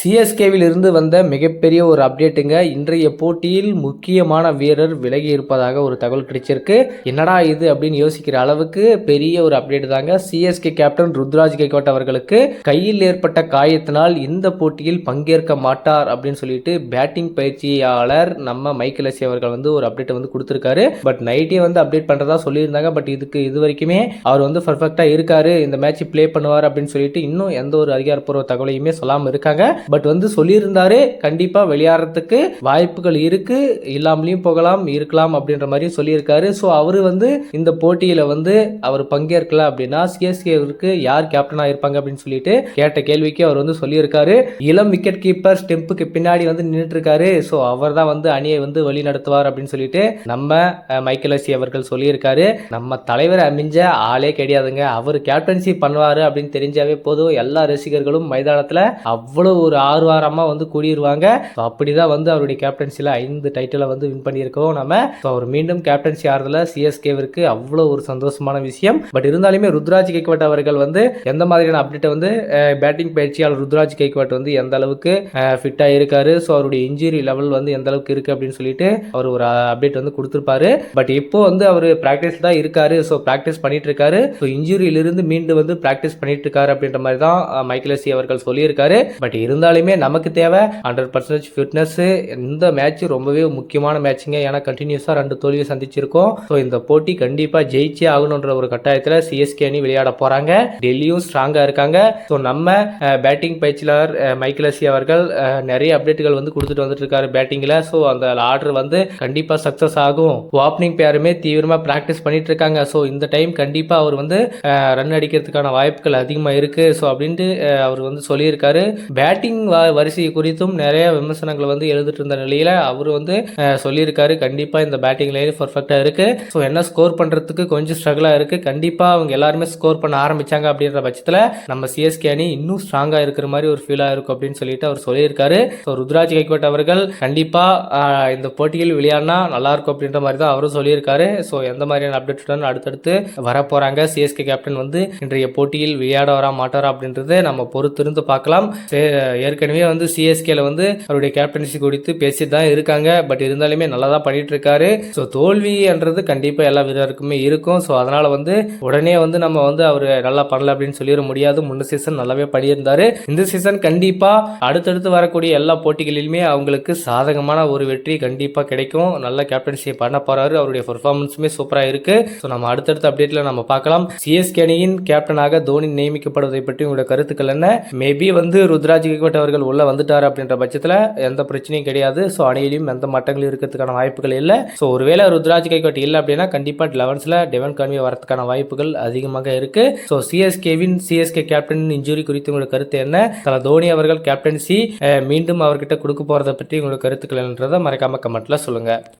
சிஎஸ்கேவில் இருந்து வந்த மிகப்பெரிய ஒரு அப்டேட்டுங்க இன்றைய போட்டியில் முக்கியமான வீரர் விலகி இருப்பதாக ஒரு தகவல் கிடைச்சிருக்கு. என்னடா இது அப்படின்னு யோசிக்கிற அளவுக்கு பெரிய ஒரு அப்டேட் தாங்க சிஎஸ்கே கேப்டன் ருத்ராஜ் கைகோட் அவர்களுக்கு. கையில் ஏற்பட்ட காயத்தினால் இந்த போட்டியில் பங்கேற்க மாட்டார் அப்படின்னு சொல்லிட்டு பேட்டிங் பயிற்சியாளர் நம்ம மைக்கேல் எஸ்ஸி அவர்கள் வந்து ஒரு அப்டேட் வந்து கொடுத்துருக்காரு. பட் நைட்டே வந்து அப்டேட் பண்றதா சொல்லியிருந்தாங்க. பட் இதுக்கு இது வரைக்குமே அவர் வந்து பர்ஃபெக்டா இருக்காரு. இந்த மேட்ச் ப்ளே பண்ணுவார் அப்படின்னு சொல்லிட்டு இன்னும் எந்த ஒரு அதிகாரப்பூர்வ தகவலையுமே சொல்லாம இருக்காங்க. பட் வந்து சொல்லியிருந்தாரு கண்டிப்பாக வெளியாடுறதுக்கு வாய்ப்புகள் இருக்கு. இல்லாமலையும் போகலாம் இருக்கலாம் அப்படின்ற மாதிரியும் சொல்லியிருக்காரு. ஸோ அவர் வந்து இந்த போட்டியில் வந்து அவர் பங்கேற்கல அப்படின்னா சிஎஸ்கேவிற்கு யார் கேப்டனாக இருப்பாங்க அப்படின்னு சொல்லிட்டு கேட்ட கேள்விக்கு அவர் வந்து சொல்லியிருக்காரு. இளம் விக்கெட் கீப்பர் ஸ்டெம்புக்கு பின்னாடி வந்து நின்றுட்டு இருக்காரு ஸோ அவர் தான் வந்து அணியை வந்து வழி நடத்துவார் அப்படின்னு சொல்லிட்டு நம்ம மைக்கேலசி மைக்கேல் அவர்கள் சொல்லியிருக்காரு. நம்ம தலைவர் அமைஞ்ச ஆளே கிடையாதுங்க. அவர் கேப்டன்சி பண்ணுவாரு அப்படின்னு தெரிஞ்சாவே போதும். எல்லா ரசிகர்களும் மைதானத்தில் அவ்வளோ ஒரு ஆர்வாரமாக வந்து கூடியிருவாங்க அப்படி அப்படிதான் வந்து அவருடைய கேப்டன்சில ஐந்து டைட்டிலை வந்து வின் பண்ணியிருக்கோம் நம்ம அவர் மீண்டும் கேப்டன்சி ஆறுதல சிஎஸ்கேவிற்கு அவ்வளோ ஒரு சந்தோஷமான விஷயம். பட் இருந்தாலுமே ருத்ராஜ் கெக்வாட் அவர்கள் வந்து எந்த மாதிரியான அப்டேட்டை வந்து பேட்டிங் பயிற்சியாளர் ருத்ராஜ் கெக்வாட் வந்து எந்த அளவுக்கு ஃபிட்டாக இருக்காரு ஸோ அவருடைய இன்ஜுரி லெவல் வந்து எந்த அளவுக்கு இருக்கு அப்படின்னு சொல்லிட்டு அவர் ஒரு அப்டேட் வந்து கொடுத்துருப்பாரு. பட் இப்போ வந்து அவர் ப்ராக்டிஸ் தான் இருக்காரு. ஸோ ப்ராக்டிஸ் பண்ணிட்டு இருக்காரு ஸோ இன்ஜுரியிலிருந்து மீண்டும் வந்து ப்ராக்டிஸ் பண்ணிட்டு இருக்காரு அப்படின்ற மாதிரி தான் மைக்கேலசி அவர்கள் சொல்லியிருக்காரு. பட் இருந்து இருந்தாலுமே நமக்கு தேவை ஹண்ட்ரட் பர்சன்டேஜ் ஃபிட்னஸ் இந்த மேட்ச் ரொம்பவே முக்கியமான மேட்சுங்க ஏன்னா கண்டினியூஸாக ரெண்டு தோல்வியை சந்திச்சிருக்கோம். ஸோ இந்த போட்டி கண்டிப்பாக ஜெயிச்சே ஆகணுன்ற ஒரு கட்டாயத்தில் சிஎஸ்கே அணி விளையாட போகிறாங்க டெல்லியும் ஸ்ட்ராங்காக இருக்காங்க. ஸோ நம்ம பேட்டிங் பயிற்சியாளர் மைக்கிலசி அவர்கள் நிறைய அப்டேட்டுகள் வந்து கொடுத்துட்டு வந்துட்டு இருக்காரு பேட்டிங்கில் ஸோ அந்த ஆர்டர் வந்து கண்டிப்பாக சக்ஸஸ் ஆகும். ஓப்பனிங் பேருமே தீவிரமாக ப்ராக்டிஸ் பண்ணிட்டு இருக்காங்க. ஸோ இந்த டைம் கண்டிப்பாக அவர் வந்து ரன் அடிக்கிறதுக்கான வாய்ப்புகள் அதிகமாக இருக்குது ஸோ அப்படின்ட்டு அவர் வந்து சொல்லியிருக்காரு. பேட்டிங் வரிசை குறித்தும் நிறைய விமர்சனங்கள் வந்து எழுதிட்டு இருந்த நிலையில அவர் வந்து சொல்லியிருக்காரு. கண்டிப்பாக இந்த பேட்டிங் லைன் பர்ஃபெக்டாக இருக்கு. ஸோ என்ன ஸ்கோர் பண்ணுறதுக்கு கொஞ்சம் ஸ்ட்ரகிளாக இருக்கு. கண்டிப்பாக அவங்க எல்லாருமே ஸ்கோர் பண்ண ஆரம்பிச்சாங்க அப்படின்ற பட்சத்தில் நம்ம சிஎஸ்கே அணி இன்னும் ஸ்ட்ராங்காக இருக்கிற மாதிரி ஒரு ஃபீலாக இருக்கும் அப்படின்னு சொல்லிட்டு அவர் சொல்லியிருக்காரு. ஸோ ருத்ராஜ் கைக்வாட் அவர்கள் கண்டிப்பாக இந்த போட்டியில் விளையாடினா நல்லா இருக்கும் அப்படின்ற மாதிரி தான் அவரும் சொல்லியிருக்காரு. ஸோ எந்த மாதிரியான அப்டேட்டுடன் அடுத்தடுத்து வரப்போறாங்க? சிஎஸ்கே கேப்டன் வந்து இன்றைய போட்டியில் விளையாட வரா மாட்டாரா அப்படின்றத நம்ம பொறுத்திருந்து பார்க்கலாம். ஏற்கனவே வந்து சிஎஸ்கேல வந்து அவருடைய கேப்டன்சி குறித்து பேசிட்டு தான் இருக்காங்க. பட் இருந்தாலுமே நல்லா தான் பண்ணிட்டு இருக்காரு ஸோ தோல்வின்றது கண்டிப்பாக எல்லா வீரருக்குமே இருக்கும். ஸோ அதனால வந்து உடனே வந்து நம்ம வந்து அவர் நல்லா பண்ணல அப்படின்னு சொல்லிட முடியாது. முன்ன சீசன் நல்லாவே பண்ணியிருந்தாரு. இந்த சீசன் கண்டிப்பாக அடுத்தடுத்து வரக்கூடிய எல்லா போட்டிகளிலுமே அவங்களுக்கு சாதகமான ஒரு வெற்றி கண்டிப்பாக கிடைக்கும். நல்ல கேப்டன்சியை பண்ண போறாரு. அவருடைய பெர்ஃபார்மன்ஸுமே சூப்பராக இருக்கு. ஸோ நம்ம அடுத்தடுத்த அப்டேட்ல நம்ம பார்க்கலாம். சிஎஸ்கே அணியின் கேப்டனாக தோனி நியமிக்கப்படுவதை பற்றி உங்களோட கருத்துக்கள் என்ன? மேபி வந்து ருத்ராஜ் கிக்வட் அவர்கள் உள்ள வந்துட்டார் அப்படின்ற பட்சத்தில் எந்த பிரச்சனையும் கிடையாது. ஸோ அணியிலையும் எந்த மட்டங்களும் இருக்கிறதுக்கான வாய்ப்புகள் இல்லை. ஸோ ஒருவேளை ருத்ராஜ் கைக்வாட் இல்லை அப்படின்னா கண்டிப்பாக லெவன்ஸில் டெவன் கான்வி வரதுக்கான வாய்ப்புகள் அதிகமாக இருக்கு. ஸோ சிஎஸ்கேவின் சிஎஸ்கே கேப்டன் இன்ஜுரி குறித்து உங்களோட கருத்து என்ன? தல தோனி அவர்கள் கேப்டன்சி மீண்டும் அவர்கிட்ட கொடுக்க போகிறத பற்றி உங்களோட கருத்துக்கள் என்றதை மறக்காம கமெண்ட்ல சொல்லுங்க.